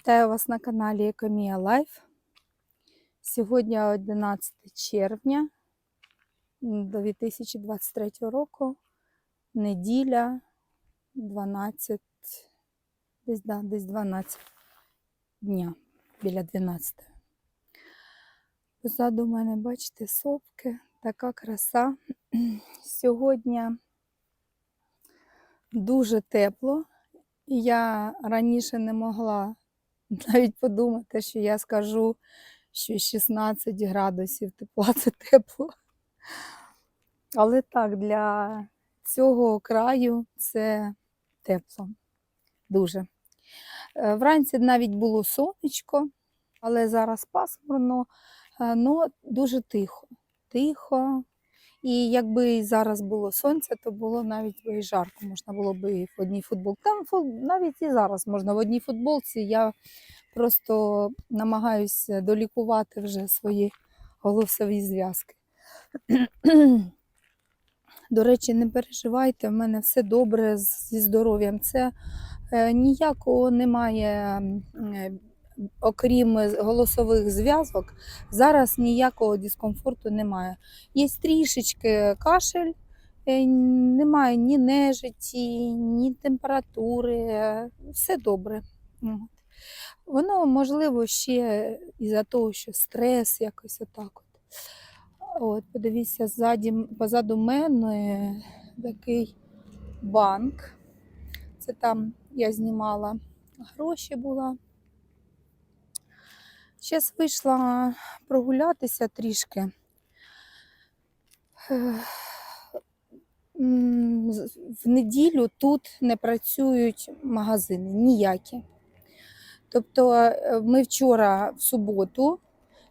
Вітаю вас на каналі Екомія Лайф. Сьогодні 11 червня 2023 року, неділя 12, десь, да, десь 12 дня, біля 12. Позаду мене, бачите, сопки, така краса. Сьогодні дуже тепло. Я раніше не могла навіть подумати, що я скажу, що 16 градусів тепла це тепло. Але так, для цього краю це тепло. Дуже. Е, Вранці навіть було сонечко, але зараз пасмурно, е, ну дуже тихо. Тихо. І якби зараз було сонце, то було навіть і жарко. Можна було би і в одній футболці. Там навіть і зараз можна в одній футболці. Я просто намагаюся долікувати вже свої голосові зв'язки. До речі, не переживайте, в мене все добре зі здоров'ям. Це е, ніякого немає, е, окрім голосових зв'язок, зараз ніякого дискомфорту немає. Є трішечки кашель, е, немає ні нежиті, ні температури, е, все добре. Воно можливо ще із-за того, що стрес якось отак. От. От, подивіться, ззаді, позаду мене такий банк. Це там я знімала гроші була. Зараз вийшла прогулятися трішки. З- В неділю тут не працюють магазини ніякі. Тобто е, ми вчора в суботу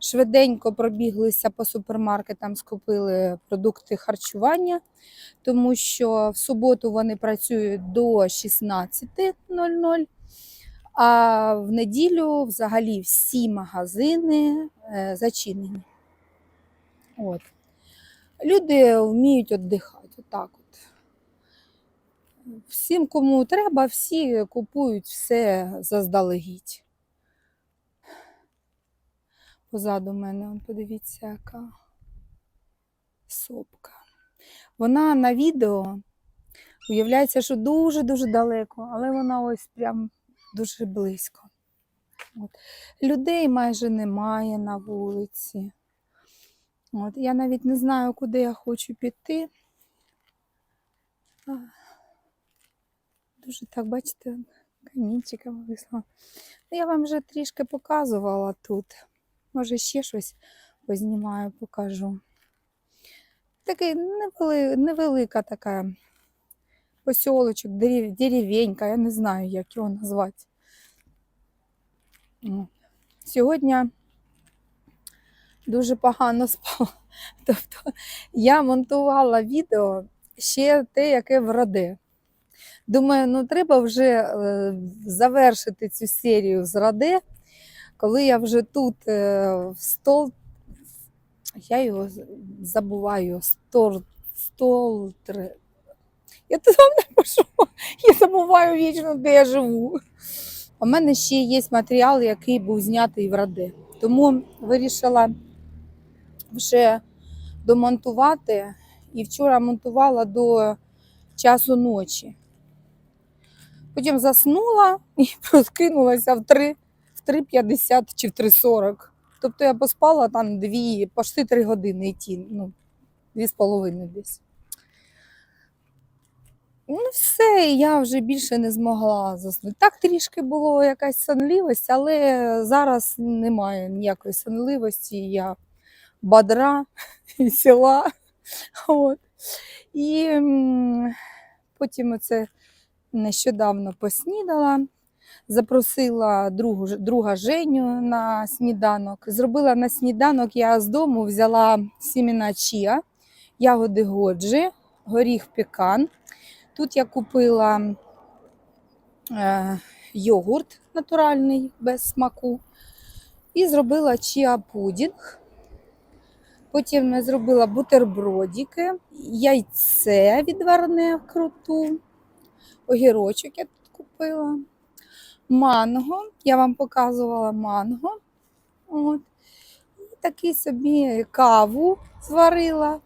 швиденько пробіглися по супермаркетам, скупили продукти харчування, тому що в суботу вони працюють до 16.00, а в неділю взагалі всі магазини е, зачинені. От. Люди вміють віддихати. Отак от. Всім, кому треба, всі купують все заздалегідь. Позаду мене, подивіться, яка сопка. Вона на відео уявляється, що дуже-дуже далеко, але вона ось прям дуже близько. От. Людей майже немає на вулиці. От. Я навіть не знаю, куди я хочу піти. Дуже так, бачите, камінчиками висла. Ну, Я вам вже трішки показувала тут. Може, ще щось познімаю, покажу. Такий невели, невелика така посілочок, дерев- деревенька, я не знаю, як його назвати. Сьогодні дуже погано спала. Тобто я монтувала відео ще те, яке вроде. Думаю, ну треба вже е, завершити цю серію з Раде, коли я вже тут е, в стол, я його забуваю, стор, столтре. Я тут вам напишу, я забуваю вічно, де я живу. У мене ще є матеріал, який був знятий в Раде. Тому вирішила вже домонтувати. І вчора монтувала до часу ночі. Потім заснула і прокинулася в 3, в 3.50 чи в 3.40. Тобто я поспала там дві, почти три години йти, ну, дві з половиною десь. Ну, все, я вже більше не змогла заснути. Так трішки було якась сонливість, але зараз немає ніякої сонливості. Я бадра і села. От. І потім оце нещодавно поснідала, запросила другу, друга Женю на сніданок. Зробила на сніданок, я з дому взяла сімена чія, ягоди годжі, горіх пекан. Тут я купила е, йогурт натуральний без смаку і зробила чіа пудінг. Потім я зробила бутербродики, яйце відварне вкруту, огірочок я тут купила. манго. Я вам показувала манго. От. І такий собі каву зварила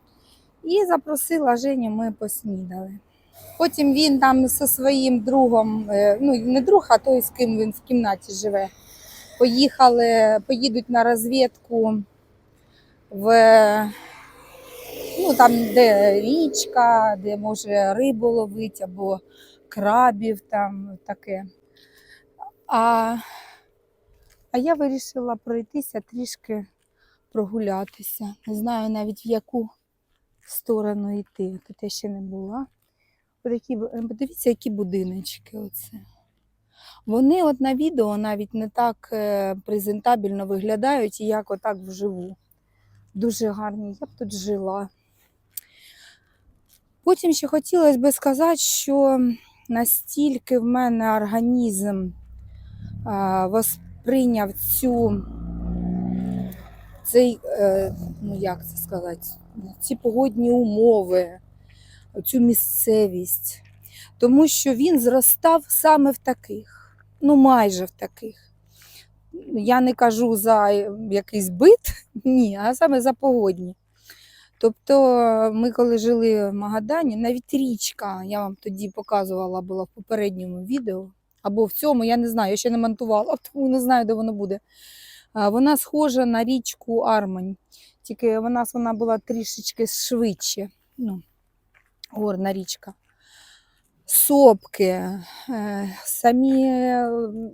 і запросила Женю, ми поснідали. Потім він там зі своїм другом, е, ну не друг, а той, з ким він в кімнаті живе, поїхали, поїдуть на розвідку в ну, там, де річка, де може рибу ловить або крабів там таке. А, а я вирішила пройтися трішки прогулятися. Не знаю навіть в яку сторону йти. Тут я ще не була. Отакі, бу- е, подивіться, які будиночки оце. Вони от на відео навіть не так е, презентабельно виглядають, як отак вживу. Дуже гарні. Я б тут жила. Потім ще хотілося би сказати, що настільки в мене організм восприйняв цю, цей, е, ну як це сказати, ці погодні умови, цю місцевість, тому що він зростав саме в таких, ну майже в таких. Я не кажу за якийсь бит, ні, а саме за погодні. Тобто ми коли жили в Магадані, навіть річка, я вам тоді показувала була в попередньому відео, або в цьому, я не знаю, я ще не монтувала, тому не знаю, де воно буде. Вона схожа на річку Армань, тільки вона, вона була трішечки швидше. Ну, горна річка. Сопки, е, самі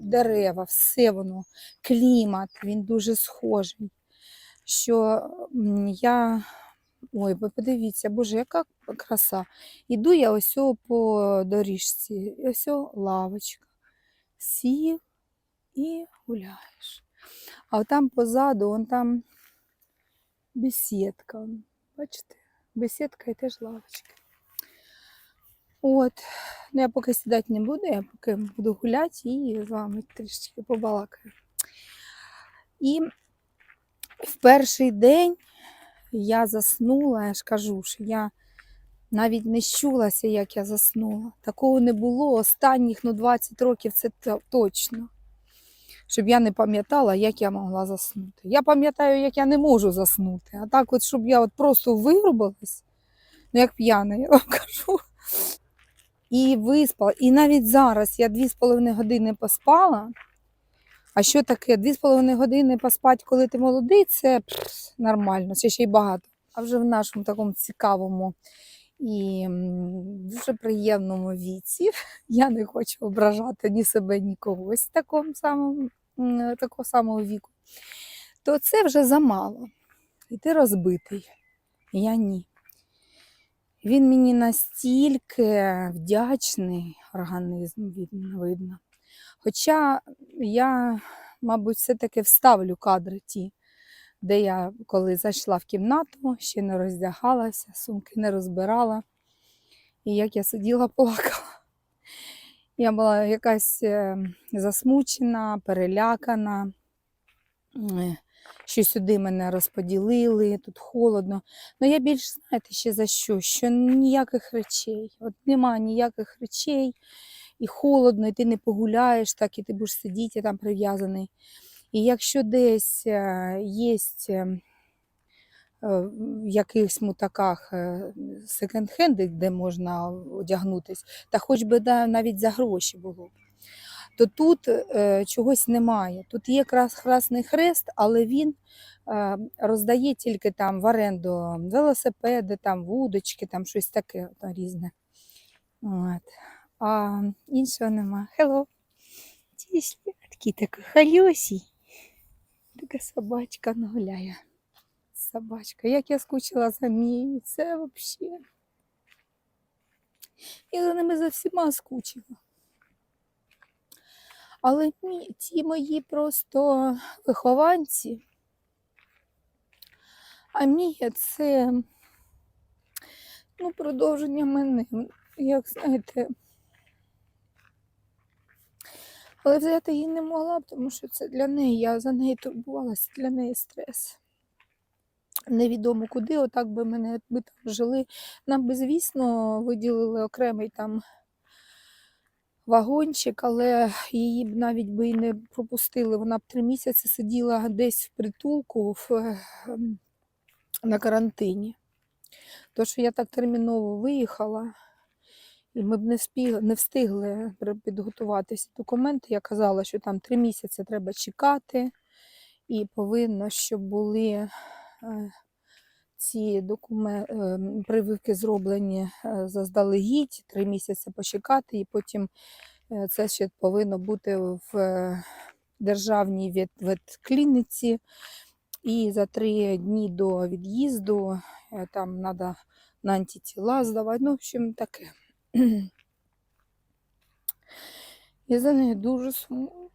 дерева, все воно, клімат, він дуже схожий. Що я Ой, ви подивіться, боже, яка краса. Іду я ось по доріжці, ось лавочка. Сів і гуляєш. А там позаду, он там бесідка. Бачите? Бесідка і теж лавочка. От, ну я поки сідати не буду, я поки буду гуляти і з вами трішечки побалакаю. І в перший день я заснула, я ж кажу, що я навіть не щулася, як я заснула. Такого не було останніх ну, 20 років, це точно. Щоб я не пам'ятала, як я могла заснути. Я пам'ятаю, як я не можу заснути. А так, от, щоб я от просто вирубилась, ну як п'яна, я вам кажу. І виспала. І навіть зараз я 2,5 години поспала. А що таке? Дві з половиною години поспати, коли ти молодий, це пф, нормально, це ще й багато. А вже в нашому такому цікавому і дуже приємному віці, я не хочу ображати ні себе, ні когось такому самому, такого самого віку, то це вже замало. І ти розбитий. Я ні. Він мені настільки вдячний організм, видно. Хоча я, мабуть, все-таки вставлю кадри ті, де я коли зайшла в кімнату, ще не роздягалася, сумки не розбирала. І як я сиділа, плакала. Я була якась е, засмучена, перелякана, е, що сюди мене розподілили, тут холодно. Ну я більш знаєте ще за що? Що ніяких речей. От нема ніяких речей і холодно, і ти не погуляєш, так і ти будеш сидіти там прив'язаний. І якщо десь є в якихось мутаках е, секонд-хенди, де можна одягнутись, та хоч би навіть за гроші було, то тут е, чогось немає. Тут є крас, Красний Хрест, але він е, роздає тільки там в оренду велосипеди, там вудочки, там щось таке та, різне. От а іншого нема. Hello. Такий такий халюсій. Така собачка нагуляє. Собачка. Як я скучила за Мією, це взагалі. Я за ними за всіма скучила. Але мі- ті мої просто вихованці. А Мія це ну, продовження мене. Як знаєте, Але взяти її не могла, тому що це для неї, я за неї турбувалася, для неї стрес. Невідомо куди, отак би мене ми там жили. Нам би, звісно, виділили окремий там вагончик, але її б навіть би і не пропустили. Вона б три місяці сиділа десь в притулку в, ем, на карантині. То, що я так терміново виїхала, і ми б не, спіг, не встигли при- підготувати всі документи. Я казала, що там три місяці треба чекати, і повинно, щоб були е, ці документи, прививки зроблені е, заздалегідь, три місяці почекати, і потім е, це ще повинно бути в е, державній вет- ветклініці. І за три дні до від'їзду там треба на антитіла здавати. Ну, в общем, таке. Я за нею дуже сумую.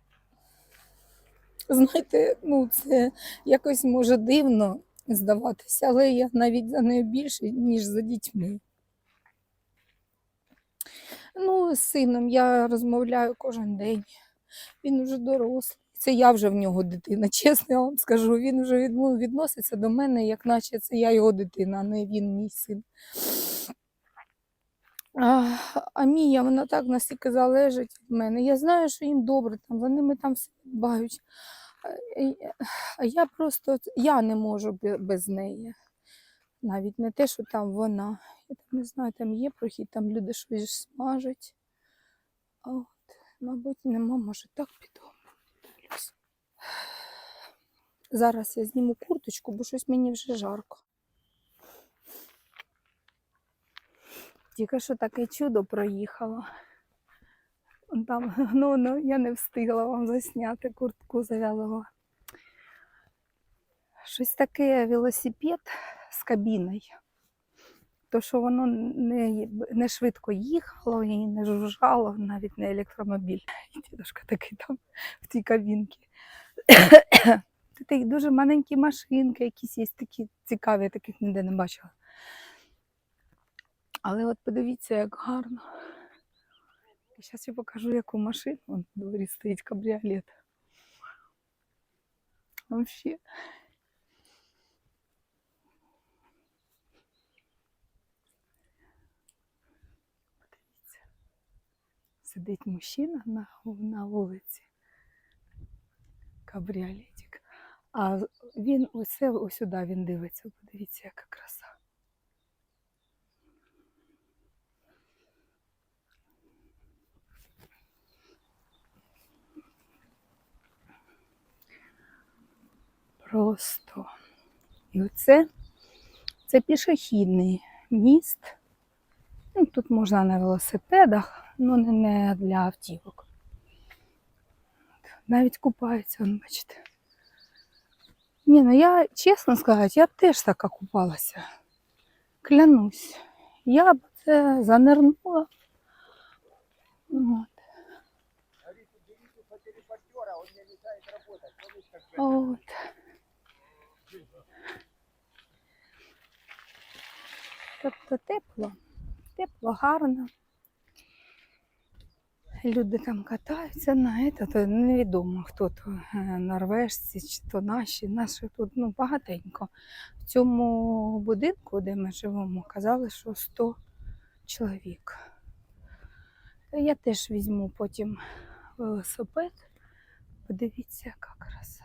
Знаєте, ну це якось може дивно здаватися, але я навіть за нею більше, ніж за дітьми. Ну, з сином я розмовляю кожен день. Він вже дорослий. Це я вже в нього дитина, чесно я вам скажу. Він вже ну, відноситься до мене, як наче це я його дитина, а не він мій син. А, а Мія, вона так настільки залежить від мене. Я знаю, що їм добре, там, за ними там все дбають. А, я просто я не можу без неї. Навіть не те, що там вона. Я там не знаю, там є прохід, там люди щось смажать. А от, мабуть, нема, може так піду. Зараз я зніму курточку, бо щось мені вже жарко. Тільки що таке чудо проїхало. Там, ну, ну, я не встигла вам засняти куртку зав'язала. Щось таке велосипед з кабіною. То, що воно не, не швидко їхало і не жужжало, навіть не електромобіль. І дідушка такий там в тій кабінці. Такі дуже маленькі машинки, якісь є такі цікаві, я таких ніде не бачила. Але от подивіться, як гарно. Зараз я покажу, яку машину. Вон в дворі стоїть кабріолет. Вообще. Подивіться. Сидить мужчина на, на вулиці. Кабріолетик. А він оце ось сюди він дивиться. Подивіться, яка краса. Просто. І оце це пішохідний міст. Ну, тут можна на велосипедах, але не, не для автівок. Навіть купаються, бачите. Ні, ну я, чесно сказати, я теж така купалася. Клянусь. Я б це занирнула. От. От. Тобто тепло, тепло, гарно. Люди там катаються на це, то невідомо, хто то е, норвежці чи то наші. Наші тут ну, багатенько. В цьому будинку, де ми живемо, казали, що 100 чоловік. Я теж візьму потім велосипед. Подивіться, яка краса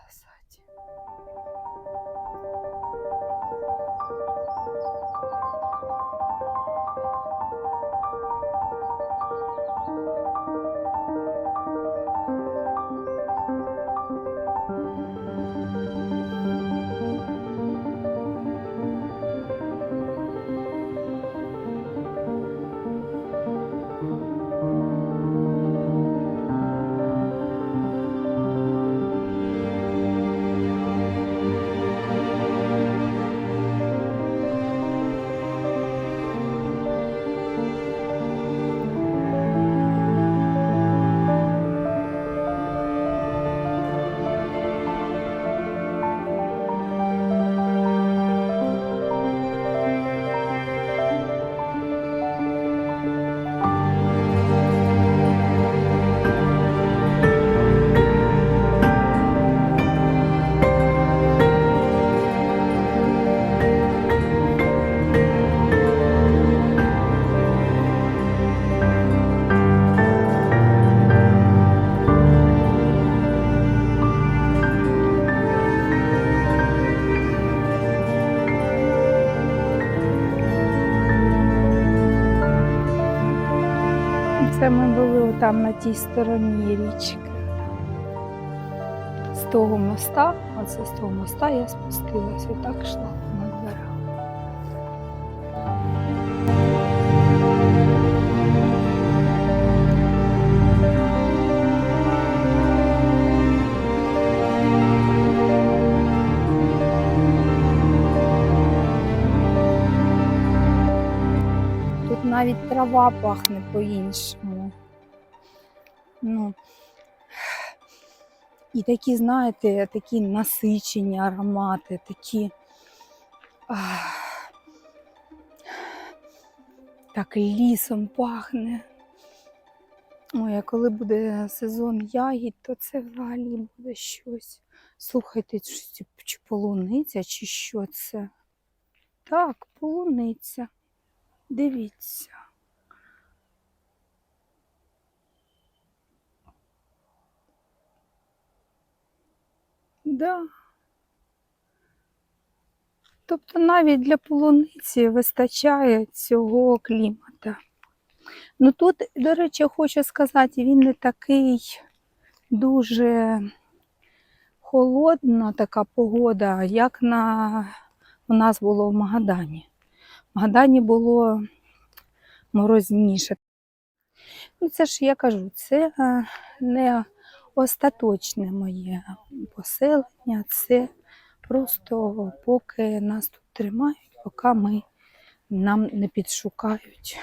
там на тій стороні річки. З того моста, оце з того моста я спустилася і так йшла на. Тут навіть трава пахне по-іншому. Ну, і такі, знаєте, такі насичені аромати, такі. так лісом пахне. Ой, а коли буде сезон ягід, то це взагалі буде щось. Слухайте, чи полуниця, чи що це? Так, полуниця. Дивіться. Да. Тобто навіть для полуниці вистачає цього клімата. Ну тут, до речі, хочу сказати, він не такий дуже холодна така погода, як на... у нас було в Магадані. В Магадані було морозніше. Ну, це ж я кажу, це е, не остаточне моє поселення, це просто поки нас тут тримають, поки ми нам не підшукають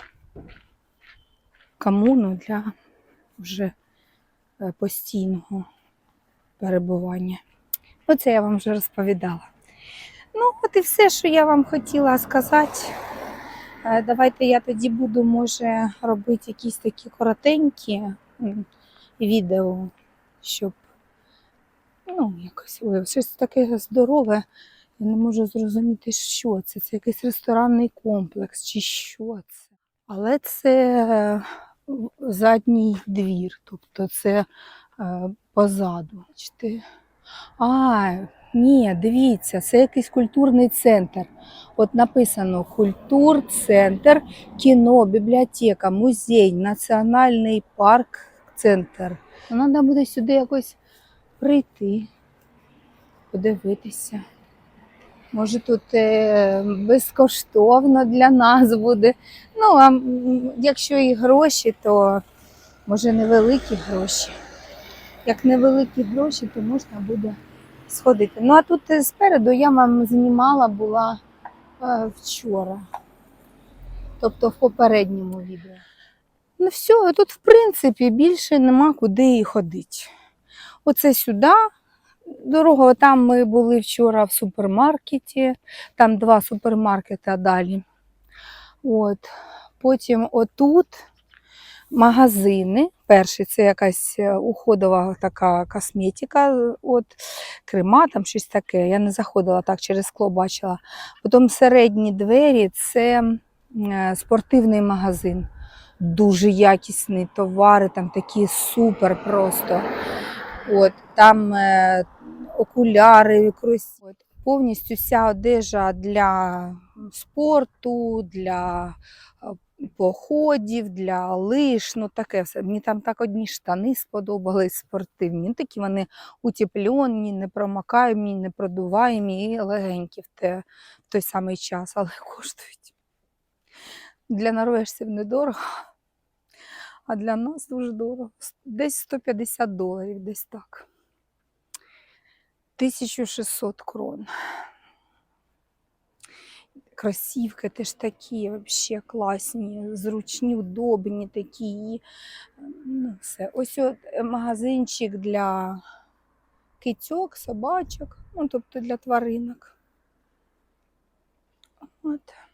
комуну для вже е, постійного перебування. Оце я вам вже розповідала. Ну, от і все, що я вам хотіла сказати. Е, Давайте я тоді буду, може, робити якісь такі коротенькі відео, щоб ну, якось щось таке здорове. Я не можу зрозуміти, що це. Це якийсь ресторанний комплекс чи що це. Але це е, задній двір, тобто це е, позаду. Бачите? А, ні, дивіться, це якийсь культурний центр. От написано культур-центр, кіно, бібліотека, музей, національний парк, центр. Треба буде сюди якось прийти, подивитися. Може, тут е, безкоштовно для нас буде. Ну, а якщо і гроші, то може невеликі гроші. Як невеликі гроші, то можна буде сходити. Ну а тут е, спереду я вам знімала була е, вчора, тобто в попередньому відео. Ну все, тут в принципі більше нема куди і ходити. Оце сюди. Дорога, там ми були вчора в супермаркеті, там два супермаркети далі. От. Потім отут магазини. Перший це якась е, уходова така косметика, от, крема, там щось таке. Я не заходила так через скло, бачила. Потім середні двері це е, спортивний магазин. Дуже якісні товари, там такі супер просто. От, там е, окуляри, крос... От, повністю вся одежа для спорту, для е, походів, для лиш, ну таке все. Мені там так одні штани сподобались спортивні. Ну, такі вони утеплені, непромокаємі, непродуваємі і легенькі в, те, в той самий час, але коштують. Для норвежців недорого, а для нас дуже дорого. Десь 150 доларів, десь так. 1600 крон. Кросівки теж такі, взагалі класні, зручні, удобні такі. Ну, все. Ось от магазинчик для кицьок, собачок, ну, тобто для тваринок. От.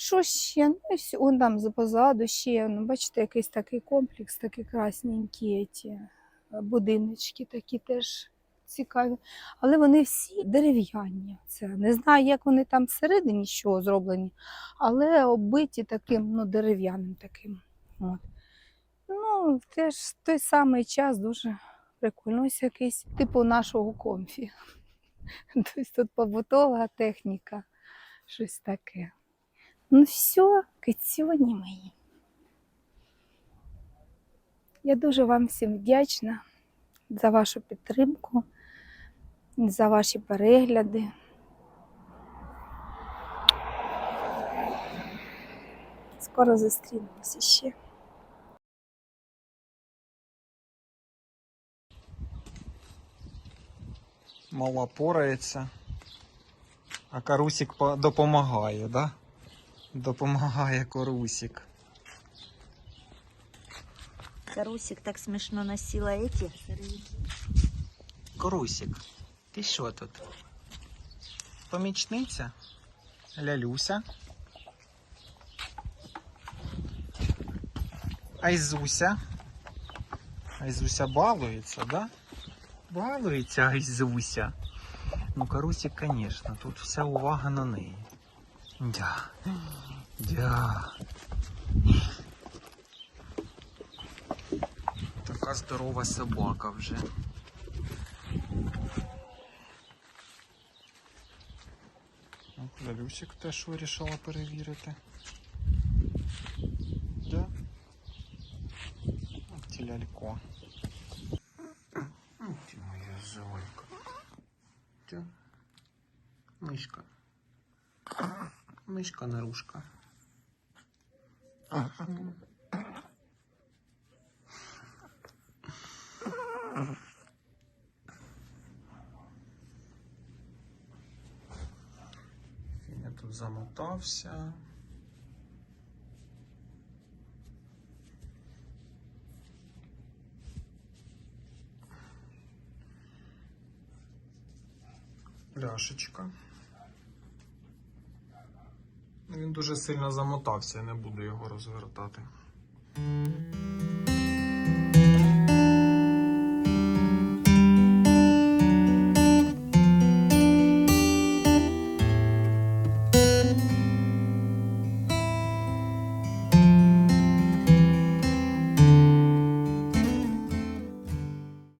Що ще? Ну, все. Вон там позаду ще, ну, бачите, якийсь такий комплекс, такі красненькі ті е, будиночки, такі теж цікаві. Але вони всі дерев'яні. Це не знаю, як вони там всередині що зроблені, але оббиті таким ну, дерев'яним таким. От. Ну, теж в той самий час дуже прикольно. Ось якийсь типу нашого комфі. Тобто тут побутова техніка, щось таке. Ну все, кицюні мої. Я дуже вам всім вдячна за вашу підтримку, за ваші перегляди. Скоро зустрінемося ще. Мала порається, а карусик по- допомагає, да? Допомагає карусик. Карусик так смешно носила эти. Карусик, ти що тут? Помічниця? Лялюся? Айзуся? Айзуся балується, да? Балується Айзуся. Ну, Карусик, конечно, тут вся увага на неї. Дя. Дя. Така здорова собака вже. Лялюсик теж вирішила перевірити. Да? Ох, Ті лялько. Мишка нарушка. Я тут замотався. Ляшечка. Він дуже сильно замотався, я не буду його розвертати.